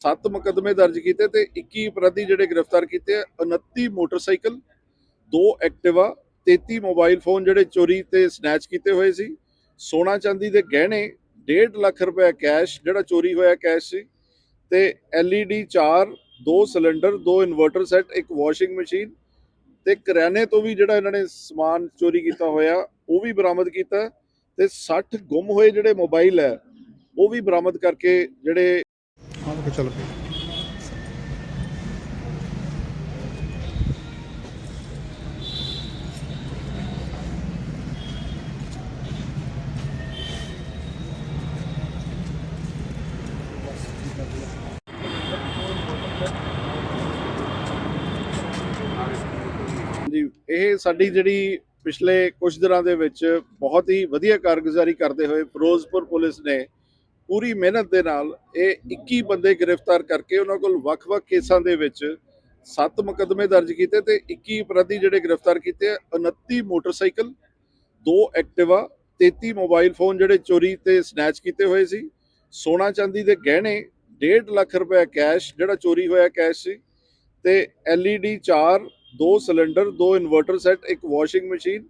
ਸੱਤ ਮੁਕੱਦਮੇ ਦਰਜ ਕੀਤੇ ਤੇ 21 ਅਪਰਾਧੀ ਜਿਹੜੇ ਗ੍ਰਿਫਤਾਰ ਕੀਤੇ ਆ 29 ਮੋਟਰਸਾਈਕਲ, ਦੋ ਐਕਟਿਵਾ 33 ਮੋਬਾਈਲ ਫੋਨ ਜਿਹੜੇ ਚੋਰੀ ਤੇ ਸਨੈਚ ਕੀਤੇ ਹੋਏ ਸੀ। ਸੋਨਾ ਚਾਂਦੀ ਦੇ ਗਹਿਣੇ 1.5 ਲੱਖ ਰੁਪਏ ਕੈਸ਼ ਜਿਹੜਾ ਚੋਰੀ ਹੋਇਆ ਕੈਸ਼ ਸੀ ਤੇ LED 4 ਦੋ ਸਿਲੰਡਰ, ਦੋ ਇਨਵਰਟਰ ਸੈੱਟ, ਇੱਕ ਵਾਸ਼ਿੰਗ ਮਸ਼ੀਨ ਤੇ ਕਰਿਆਨੇ ਤੋਂ ਵੀ ਜਿਹੜਾ ਇਹਨਾਂ ਨੇ ਸਮਾਨ ਚੋਰੀ ਕੀਤਾ ਹੋਇਆ, ਉਹ ਵੀ ਬਰਾਮਦ ਕੀਤਾ ਤੇ 60 ਗੁੰਮ ਹੋਏ ਜਿਹੜੇ ਮੋਬਾਈਲ ਹੈ, ਉਹ ਵੀ ਬਰਾਮਦ ਕਰਕੇ ਜਿਹੜੇ ਹਾਂ ਉਹ ਚੱਲ ਪਈ। ਜੀ ਇਹ ਸਾਡੀ ਜਿਹੜੀ ਪਿਛਲੇ ਕੁਝ ਦਿਨਾਂ ਦੇ ਵਿੱਚ ਬਹੁਤ ਹੀ ਵਧੀਆ ਕਾਰਗੁਜ਼ਾਰੀ ਕਰਦੇ ਹੋਏ ਫਿਰੋਜ਼ਪੁਰ ਪੁਲਿਸ ਨੇ ਪੂਰੀ ਮਿਹਨਤ ਦੇ ਨਾਲ ਇਹ 21 ਬੰਦੇ ਗ੍ਰਿਫਤਾਰ ਕਰਕੇ ਉਹਨਾਂ ਕੋਲ ਵੱਖ-ਵੱਖ ਕੇਸਾਂ ਦੇ ਵਿੱਚ 7 ਮੁਕੱਦਮੇ ਦਰਜ ਕੀਤੇ ਤੇ 21 ਅਪਰਾਧੀ ਜਿਹੜੇ ਗ੍ਰਿਫਤਾਰ ਕੀਤੇ ਆ 29 ਮੋਟਰਸਾਈਕਲ, ਦੋ ਐਕਟਿਵਾ 33 ਮੋਬਾਈਲ ਫੋਨ ਜਿਹੜੇ ਚੋਰੀ ਤੇ ਸਨੈਚ ਕੀਤੇ ਹੋਏ ਸੀ, ਸੋਨਾ ਚਾਂਦੀ ਦੇ ਗਹਿਣੇ 1.5 ਲੱਖ ਰੁਪਏ ਕੈਸ਼ ਜਿਹੜਾ ਚੋਰੀ ਹੋਇਆ ਕੈਸ਼ ਸੀ ਤੇ LED 4 ਦੋ ਸਿਲੰਡਰ, ਦੋ ਇਨਵਰਟਰ ਸੈੱਟ, ਇੱਕ ਵਾਸ਼ਿੰਗ ਮਸ਼ੀਨ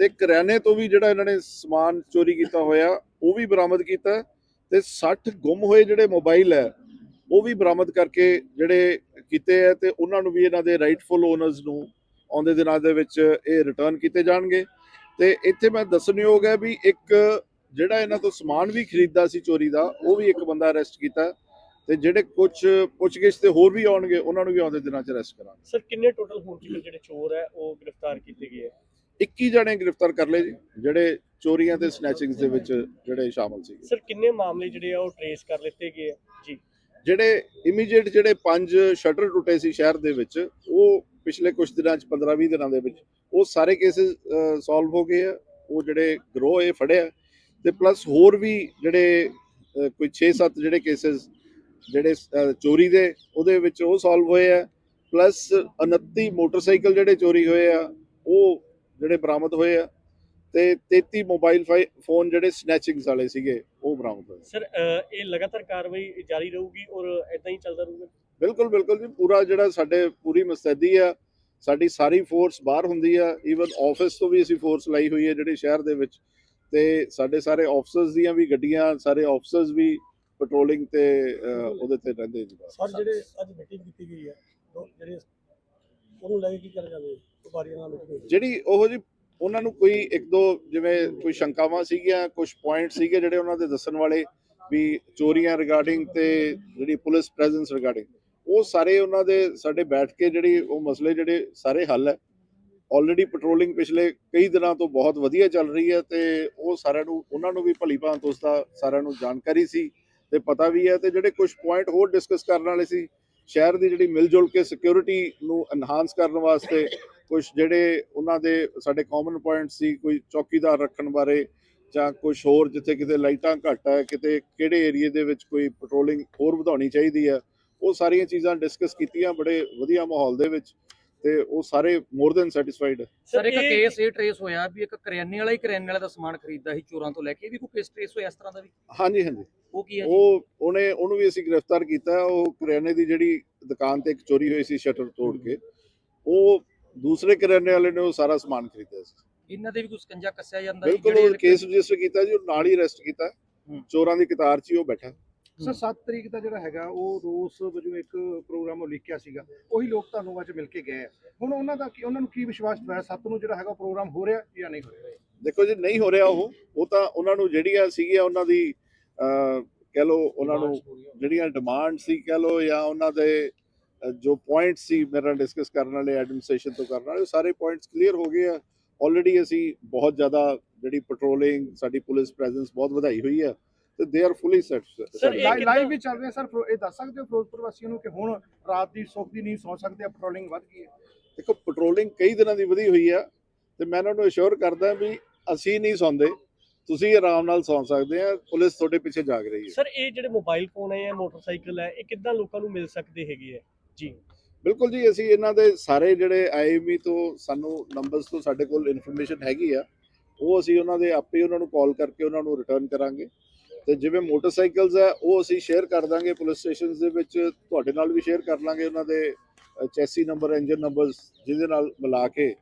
ਤੇ ਕਰਿਆਨੇ ਤੋਂ ਵੀ ਜਿਹੜਾ ਇਹਨਾਂ ਨੇ ਸਮਾਨ ਚੋਰੀ ਕੀਤਾ ਹੋਇਆ, ਉਹ ਵੀ ਬਰਾਮਦ ਕੀਤਾ। ਤੇ 60 ਗੁੰਮ ਹੋਏ ਜਿਹੜੇ ਮੋਬਾਈਲ ਹੈ, ਉਹ ਵੀ ਬਰਾਮਦ ਕਰਕੇ ਜਿਹੜੇ ਕੀਤੇ ਹੈ ਤੇ ਉਹਨਾਂ ਨੂੰ ਵੀ ਇਹਨਾਂ ਦੇ ਰਾਈਟਫੁਲ ਓਨਰਸ ਨੂੰ ਆਉਂਦੇ ਦਿਨਾਂ ਦੇ ਵਿੱਚ ਇਹ ਰਿਟਰਨ ਕੀਤੇ ਜਾਣਗੇ। ਤੇ ਇੱਥੇ ਮੈਂ ਦੱਸਣਯੋਗ ਹੈ ਵੀ ਇੱਕ ਜਿਹੜਾ ਇਹਨਾਂ ਤੋਂ ਸਮਾਨ ਵੀ ਖਰੀਦਦਾ ਸੀ ਚੋਰੀ ਦਾ, ਉਹ ਵੀ ਇੱਕ ਬੰਦਾ ਅਰੈਸਟ ਕੀਤਾ ਤੇ ਜਿਹੜੇ ਕੁਝ ਪੁੱਛਗਿੱਛ ਤੇ ਹੋਰ ਵੀ ਆਉਣਗੇ, ਉਹਨਾਂ ਨੂੰ ਵੀ ਆਉਂਦੇ ਦਿਨਾਂ 'ਚ ਅਰੈਸਟ ਕਰਾਂਗੇ। ਸਰ, ਕਿੰਨੇ ਟੋਟਲ ਹੋ ਜਿਹੜੇ ਚੋਰ ਹੈ, ਉਹ ਗ੍ਰਿਫਤਾਰ ਕੀਤੇ ਗਏ ਹੈ? 21 ਜਣੇ ਗ੍ਰਿਫਤਾਰ ਕਰ ਲਏ ਜੀ ਜਿਹੜੇ ਚੋਰੀਆਂ ਤੇ ਸਨੈਚਿੰਗਸ ਦੇ ਵਿੱਚ ਜਿਹੜੇ ਸ਼ਾਮਲ ਸੀ ਸਰ ਕਿੰਨੇ ਮਾਮਲੇ ਜਿਹੜੇ ਆ ਉਹ ਟਰੇਸ ਕਰ ਲਿੱਤੇ ਗਏ ਆ? ਜੀ। ਜਿਹੜੇ ਇਮੀਡੀਏਟ ਜਿਹੜੇ ਪੰਜ ਸ਼ਟਰ ਟੁੱਟੇ ਸੀ ਸ਼ਹਿਰ ਦੇ ਵਿੱਚ ਉਹ ਪਿਛਲੇ ਕੁਝ ਦਿਨਾਂ ਚ 15-20 ਦਿਨਾਂ ਦੇ ਵਿੱਚ ਉਹ ਸਾਰੇ ਕੇਸਿਸ ਸੋਲਵ ਹੋ ਗਏ ਆ। ਉਹ ਜਿਹੜੇ ਗਰੋਹ ਇਹ ਫੜਿਆ ਤੇ ਪਲੱਸ ਹੋਰ ਵੀ ਜਿਹੜੇ ਕੋਈ 6-7 ਜਿਹੜੇ ਕੇਸਿਸ ਜਿਹੜੇ ਚੋਰੀ ਦੇ ਉਹਦੇ ਵਿੱਚ ਉਹ ਸੋਲਵ ਹੋਏ ਆ। ਪਲੱਸ 29 ਮੋਟਰਸਾਈਕਲ ਜਿਹੜੇ ਚੋਰੀ ਹੋਏ ਆ ਜਿਹੜੇ ਬਰਾਮਦ ਹੋਏ ਆ ਤੇ 33 ਮੋਬਾਈਲ ਫੋਨ ਜਿਹੜੇ ਸਨੈਚਿੰਗਸ ਵਾਲੇ ਸੀਗੇ ਉਹ ਬਰਾਮਦ ਹੋਏ ਸਰ ਇਹ ਲਗਾਤਾਰ ਕਾਰਵਾਈ ਜਾਰੀ ਰਹੂਗੀ ਔਰ ਇਦਾਂ ਹੀ ਚੱਲਦਾ ਰਹੂਗਾ? ਬਿਲਕੁਲ ਬਿਲਕੁਲ ਜੀ। ਪੂਰਾ ਜਿਹੜਾ ਸਾਡੇ ਪੂਰੀ ਮੁਸਤੈਦੀ ਆ ਸਾਡੀ ਸਾਰੀ ਫੋਰਸ ਬਾਹਰ ਹੁੰਦੀ ਆ। ਈਵਨ ਆਫਿਸ ਤੋਂ ਵੀ ਅਸੀਂ ਫੋਰਸ ਲਾਈ ਹੋਈ ਹੈ ਜਿਹੜੇ ਸ਼ਹਿਰ ਦੇ ਵਿੱਚ। ਤੇ ਸਾਡੇ ਸਾਰੇ ਆਫਸਰਸ ਦੀਆਂ ਵੀ ਗੱਡੀਆਂ ਸਾਰੇ ਆਫਸਰਸ ਵੀ ਪੈਟਰੋਲਿੰਗ ਤੇ ਉਹਦੇ ਤੇ ਰਹਿੰਦੇ ਜੀ। ਸਰ ਜਿਹੜੇ ਅੱਜ ਮੀਟਿੰਗ ਕੀਤੀ ਗਈ ਹੈ ਉਹ ਜਿਹੜੇ ਉਹਨੂੰ ਲੈ ਕੇ ਕੀ ਕਰ ਜਾਂਦੇ ਵਪਾਰੀਆਂ ਨਾਲ ਮੀਟਿੰਗ ਹੋਈ ਜਿਹੜੀ ਉਹ ਜੀ, ਉਹਨਾਂ ਨੂੰ ਕੋਈ ਇੱਕ ਦੋ ਜਿਵੇਂ ਕੋਈ ਸ਼ੰਕਾਵਾਂ ਸੀਗੀਆਂ ਕੁਝ ਪੁਆਇੰਟ ਸੀਗੇ ਜਿਹੜੇ ਉਹਨਾਂ ਦੇ ਦੱਸਣ ਵਾਲੇ ਵੀ ਚੋਰੀਆਂ ਰਿਗਾਰਡਿੰਗ ਤੇ ਜਿਹੜੀ ਪੁਲਿਸ ਪ੍ਰੈਜ਼ੈਂਸ ਰਿਗਾਰਡਿੰਗ ਉਹ ਸਾਰੇ ਉਹਨਾਂ ਦੇ ਸਾਡੇ ਬੈਠ ਕੇ ਜਿਹੜੀ ਉਹ ਮਸਲੇ ਜਿਹੜੇ ਸਾਰੇ ਹੱਲ ਹੈ। ਆਲਰੇਡੀ ਪੈਟਰੋਲਿੰਗ ਪਿਛਲੇ ਕਈ ਦਿਨਾਂ ਤੋਂ ਬਹੁਤ ਵਧੀਆ ਚੱਲ ਰਹੀ ਹੈ ਤੇ ਉਹ ਸਾਰਿਆਂ ਨੂੰ, ਉਹਨਾਂ ਨੂੰ ਵੀ ਭਲੀ ਭਾਂਤ ਉਸ ਦਾ ਸਾਰਿਆਂ ਨੂੰ ਜਾਣਕਾਰੀ ਸੀ ਤੇ ਪਤਾ ਵੀ ਹੈ ਤੇ ਜਿਹੜੇ ਕੁਝ ਪੁਆਇੰਟ ਹੋਰ ਡਿਸਕਸ ਕਰਨ ਵਾਲੇ ਸੀ ਸ਼ਹਿਰ ਦੀ ਜਿਹੜੀ ਮਿਲ ਜੁਲ ਕੇ ਸਿਕਿਉਰਿਟੀ ਨੂੰ ਐਨਹਾਂਸ ਕਰਨ ਵਾਸਤੇ ਕੁਝ ਜਿਹੜੇ ਉਹਨਾਂ ਦੇ ਸਾਡੇ ਕਾਮਨ ਪੁਆਇੰਟ ਸੀ, ਕੋਈ ਚੌਕੀਦਾਰ ਰੱਖਣ ਬਾਰੇ ਜਾਂ ਕੁਝ ਹੋਰ ਜਿੱਥੇ ਕਿਤੇ ਲਾਈਟਾਂ ਘੱਟ ਹੈ ਕਿਤੇ ਕਿਹੜੇ ਏਰੀਏ ਦੇ ਵਿੱਚ ਕੋਈ ਪੈਟਰੋਲਿੰਗ ਹੋਰ ਵਧਾਉਣੀ ਚਾਹੀਦੀ ਹੈ ਉਹ ਸਾਰੀਆਂ ਚੀਜ਼ਾਂ ਡਿਸਕਸ ਕੀਤੀਆਂ ਬੜੇ ਵਧੀਆ ਮਾਹੌਲ ਦੇ ਵਿੱਚ। ਤੇ ਉਹ ਸਾਰੇ ਮੋਰ ਦੈਨ ਸੈਟੀਸਫਾਈਡ ਸਰ ਇੱਕ ਕੇਸ ਇਹ ਟਰੇਸ ਹੋਇਆ ਵੀ ਇੱਕ ਕਰਿਆਨੇ ਵਾਲਾ ਹੀ ਕਰਿਆਨੇ ਵਾਲੇ ਦਾ ਸਮਾਨ ਖਰੀਦਦਾ ਸੀ ਚੋਰਾਂ ਤੋਂ ਲੈ ਕੇ। ਇਹ ਵੀ ਕੋਈ ਕੇਸ ਟਰੇਸ ਹੋਇਆ ਇਸ ਤਰ੍ਹਾਂ ਦਾ ਵੀ? ਹਾਂਜੀ ਹਾਂਜੀ। ਉਹ ਕੀ ਹੈ ਜੀ? ਉਹ ਉਹਨੇ ਉਹਨੂੰ ਵੀ ਅਸੀਂ ਗ੍ਰਿਫਤਾਰ ਕੀਤਾ। ਉਹ ਕਰਿਆਨੇ ਦੀ ਜਿਹੜੀ ਦੁਕਾਨ ਤੇ ਇੱਕ ਚੋਰੀ ਹੋਈ ਸੀ ਸ਼ਟਰ ਤੋੜ ਕੇ ਉਹ ਦੂਸਰੇ ਕਰਿਆਨੇ ਵਾਲੇ ਨੇ ਉਹ ਸਾਰਾ ਸਮਾਨ ਖਰੀਦਿਆ ਸੀ। ਇਹਨਾਂ ਦੇ ਵੀ ਕੋਈ ਸਕੰਜਾ ਕੱਸਿਆ ਜਾਂਦਾ ਬਿਲਕੁਲ ਉਹ ਕੇਸ ਰਜਿਸਟਰ ਕੀਤਾ ਜੀ ਉਹ ਨਾਲ ਹੀ ਅਰੈਸਟ ਕੀਤਾ। ਚੋਰਾਂ ਦੀ ਕਤਾਰ 'ਚ ਹੀ ਉਹ ਬੈਠਾ। ਸਰ 7 ਤਰੀਕ ਦਾ ਜਿਹੜਾ ਹੈਗਾ ਉਹ ਰੋਸ ਵਜੋਂ ਇੱਕ ਪ੍ਰੋਗਰਾਮ ਉਲੀਕਿਆ ਸੀਗਾ। ਉਹੀ ਲੋਕ ਤੁਹਾਨੂੰ ਅੱਜ ਮਿਲ ਕੇ ਗਏ ਆ। ਹੁਣ ਉਹਨਾਂ ਦਾ ਕੀ ਉਹਨਾਂ ਨੂੰ ਕੀ ਵਿਸ਼ਵਾਸ ਦਵਾਇਆ 7 ਨੂੰ ਜਿਹੜਾ ਹੈਗਾ ਉਹ ਪ੍ਰੋਗਰਾਮ ਹੋ ਰਿਹਾ ਜਾਂ ਨਹੀਂ ਹੋ ਰਿਹਾ? ਦੇਖੋ ਜੀ ਨਹੀਂ ਹੋ ਰਿਹਾ ਉਹ। ਉਹ ਤਾਂ ਉਹਨਾਂ ਨੂੰ ਜਿਹੜੀਆਂ ਸੀਗੀਆਂ ਉਹਨਾਂ ਦੀ ਅਹ, ਕਹਿ ਲਓ ਉਹਨਾਂ ਨੂੰ ਜਿਹੜੀਆਂ ਡਿਮਾਂਡ ਸੀ ਕਹਿ ਲਓ ਜਾਂ ਉਹਨਾਂ ਦੇ ਅਹ, ਜੋ ਪੁਆਇੰਟ ਸੀ ਮੇਰੇ ਨਾਲ ਡਿਸਕਸ ਕਰਨ ਵਾਲੇ ਐਡਮਿਨਿਸਟ੍ਰੇਸ਼ਨ ਤੋਂ ਕਰਨ ਵਾਲੇ ਉਹ ਸਾਰੇ ਪੁਆਇੰਟਸ ਕਲੀਅਰ ਹੋ ਗਏ ਆ। ਆਲਰੇਡੀ ਅਸੀਂ ਬਹੁਤ ਜ਼ਿਆਦਾ ਜਿਹੜੀ ਪੈਟਰੋਲਿੰਗ ਸਾਡੀ ਪੁਲਿਸ ਪ੍ਰੈਜ਼ੈਂਸ ਬਹੁਤ ਵਧਾਈ ਹੋਈ ਆ। ਤੇ ਦੇ ਆਰ ਫੁੱਲੀ ਸੈਟੀਸਫਾਈਡ ਇਹ ਲਾਈਵ ਵੀ ਚੱਲ ਰਿਹਾ ਸਰ ਇਹ ਦੱਸ ਸਕਦੇ ਹੋ ਫਿਰੋਜ਼ਪੁਰ ਵਾਸੀਆਂ ਨੂੰ ਕਿ ਹੁਣ ਰਾਤ ਦੀ ਸੁੱਖ ਦੀ ਨੀਂਦ ਸੌ ਸਕਦੇ ਆ ਪੈਟਰੋਲਿੰਗ ਵੱਧ ਗਈ ਹੈ? ਦੇਖੋ ਪੈਟਰੋਲਿੰਗ ਕਈ ਦਿਨਾਂ ਦੀ ਵਧੀ ਹੋਈ ਆ ਤੇ ਮੈਂ ਉਹਨਾਂ ਨੂੰ ਅਸ਼ੋਰ ਕਰਦਾ ਵੀ ਅਸੀਂ ਨਹੀਂ ਸੌਂਦੇ ਤੁਸੀਂ ਆਰਾਮ ਨਾਲ ਸੌਂ ਸਕਦੇ ਆ ਪੁਲਿਸ ਤੁਹਾਡੇ ਪਿੱਛੇ ਜਾਗ ਰਹੀ ਹੈ। ਸਰ ਇਹ ਜਿਹੜੇ ਮੋਬਾਈਲ ਫੋਨ ਹੈ ਜਾਂ ਮੋਟਰਸਾਈਕਲ ਹੈ ਇਹ ਕਿੱਦਾਂ ਲੋਕਾਂ ਨੂੰ ਮਿਲ ਸਕਦੇ ਹੈਗੇ ਹੈ ਜੀ। ਬਿਲਕੁਲ ਜੀ ਅਸੀਂ ਇਹਨਾਂ ਦੇ ਸਾਰੇ ਜਿਹੜੇ ਆਈਐਮਈ ਤੋਂ ਸਾਨੂੰ ਨੰਬਰਸ ਤੋਂ ਸਾਡੇ ਕੋਲ ਇਨਫੋਰਮੇਸ਼ਨ ਹੈਗੀ ਆ ਉਹ ਅਸੀਂ ਉਹਨਾਂ ਦੇ ਆਪੇ ਉਹਨਾਂ ਨੂੰ ਕਾਲ ਕਰਕੇ ਉਹਨਾਂ ਨੂੰ ਰਿਟਰਨ ਕਰਾਂਗੇ। ਤੇ ਜਿਵੇਂ ਮੋਟਰਸਾਈਕਲਸ ਹੈ ਉਹ ਅਸੀਂ ਸ਼ੇਅਰ ਕਰ ਦਾਂਗੇ ਪੁਲਿਸ ਸਟੇਸ਼ਨਸ ਦੇ ਵਿੱਚ। ਤੁਹਾਡੇ ਨਾਲ ਵੀ ਸ਼ੇਅਰ ਕਰ ਲਾਂਗੇ ਉਹਨਾਂ ਦੇ ਚੈਸੀ ਨੰਬਰ ਇੰਜਨ ਨੰਬਰਸ ਜਿਹਦੇ ਨਾਲ ਮਿਲਾ ਕੇ।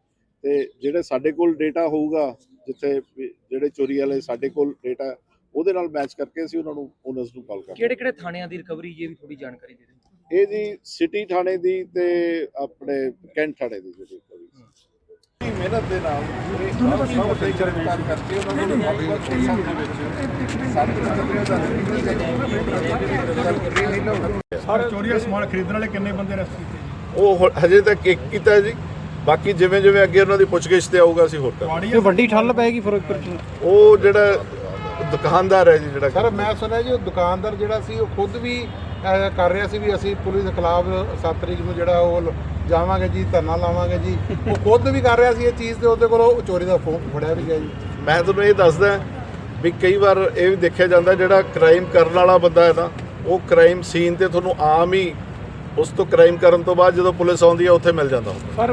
ਤੇ ਜਿਹੜੇ ਸਾਡੇ ਕੋਲ ਡੇਟਾ ਹੋਊਗਾ ਜਿੱਥੇ ਜਿਹੜੇ ਚੋਰੀ ਵਾਲੇ ਸਾਡੇ ਕੋਲ ਡੇਟਾ ਉਹਦੇ ਨਾਲ ਮੈਚ ਕਰਕੇ ਅਸੀਂ ਉਹਨਾਂ ਨੂੰ ਓਨਰਸ ਨੂੰ ਕਾਲ ਕਰਾਂਗੇ। ਕਿਹੜੇ ਕਿਹੜੇ ਥਾਣਿਆਂ ਦੀ ਰਿਕਵਰੀ ਇਹ ਵੀ ਥੋੜੀ ਜਾਣਕਾਰੀ ਦੇ ਦਿਓ? ਇਹ ਜੀ ਸਿਟੀ ਥਾਣੇ ਦੀ ਤੇ ਆਪਣੇ ਕੈਂਟ ਥਾਣੇ ਦੀ ਜਿਹੜੀ ਦੀ ਮਿਹਨਤ ਦੇ ਨਾਲ ਇਹ ਕਾਫੀ ਵੱਡੇ ਗ੍ਰਿਫਤਾਰ ਕਰਕੇ ਉਹਨਾਂ ਨੂੰ ਵੱਖ-ਵੱਖ ਕੇਸਾਂ ਦੇ ਵਿੱਚ ਸੱਤ ਮੁਕੱਦਮਿਆਂ ਦਾ ਸਰ ਚੋਰੀ ਦਾ ਸਮਾਨ ਖਰੀਦਣ ਵਾਲੇ ਕਿੰਨੇ ਬੰਦੇ ਅਰੈਸਟ ਕੀਤੇ ਉਹ ਹੁਣ ਹਜੇ ਤੱਕ ਇੱਕ ਕੀਤਾ ਹੈ ਜੀ। ਬਾਕੀ ਜਿਵੇਂ ਜਿਵੇਂ ਅੱਗੇ ਉਹਨਾਂ ਦੀ ਪੁੱਛਗਿੱਛ ਤੇ ਆਊਗਾ ਅਸੀਂ ਹੋਰ ਕਰਾਂਗੇ। ਕੋਈ ਵੱਡੀ ਠੱਲ ਪਏਗੀ ਫਿਰੋਜ਼ਪੁਰ ਚ। ਉਹ ਜਿਹੜਾ ਦੁਕਾਨਦਾਰ ਹੈ ਜੀ ਜਿਹੜਾ ਸਰ ਮੈਂ ਸੁਣਿਆ ਜੀ ਉਹ ਦੁਕਾਨਦਾਰ ਜਿਹੜਾ ਸੀ ਉਹ ਖੁਦ ਵੀ ਕਰ ਰਿਹਾ ਸੀ ਵੀ ਅਸੀਂ ਪੁਲਿਸ ਖਿਲਾਫ 7 ਤਰੀਕ ਨੂੰ ਜਿਹੜਾ ਉਹ ਜਾਵਾਂਗੇ ਜੀ ਧਰਨਾ ਲਾਵਾਂਗੇ ਜੀ। ਉਹ ਖੁਦ ਵੀ ਕਰ ਰਿਹਾ ਸੀ ਇਹ ਚੀਜ਼ ਤੇ ਉਹਦੇ ਕੋਲੋਂ ਚੋਰੀ ਦਾ ਫੋਨ ਫੜਿਆ ਵੀ ਗਿਆ ਜੀ। ਮੈਂ ਤੁਹਾਨੂੰ ਇਹ ਦੱਸਦਾ ਵੀ ਕਈ ਵਾਰ ਇਹ ਵੀ ਦੇਖਿਆ ਜਾਂਦਾ ਜਿਹੜਾ ਕ੍ਰਾਈਮ ਕਰਨ ਵਾਲਾ ਬੰਦਾ ਹੈ ਨਾ ਉਹ ਕ੍ਰਾਈਮ ਸੀਨ ਤੇ ਤੁਹਾਨੂੰ ਆਮ ਹੀ ਉਸ ਤੋਂ ਕ੍ਰਾਈਮ ਕਰਨ ਤੋਂ ਬਾਅਦ ਜਦੋਂ ਪੁਲਿਸ ਆਉਂਦੀ ਹੈ ਉੱਥੇ ਮਿਲ ਜਾਂਦਾ ਹੁੰਦਾ। ਸਰ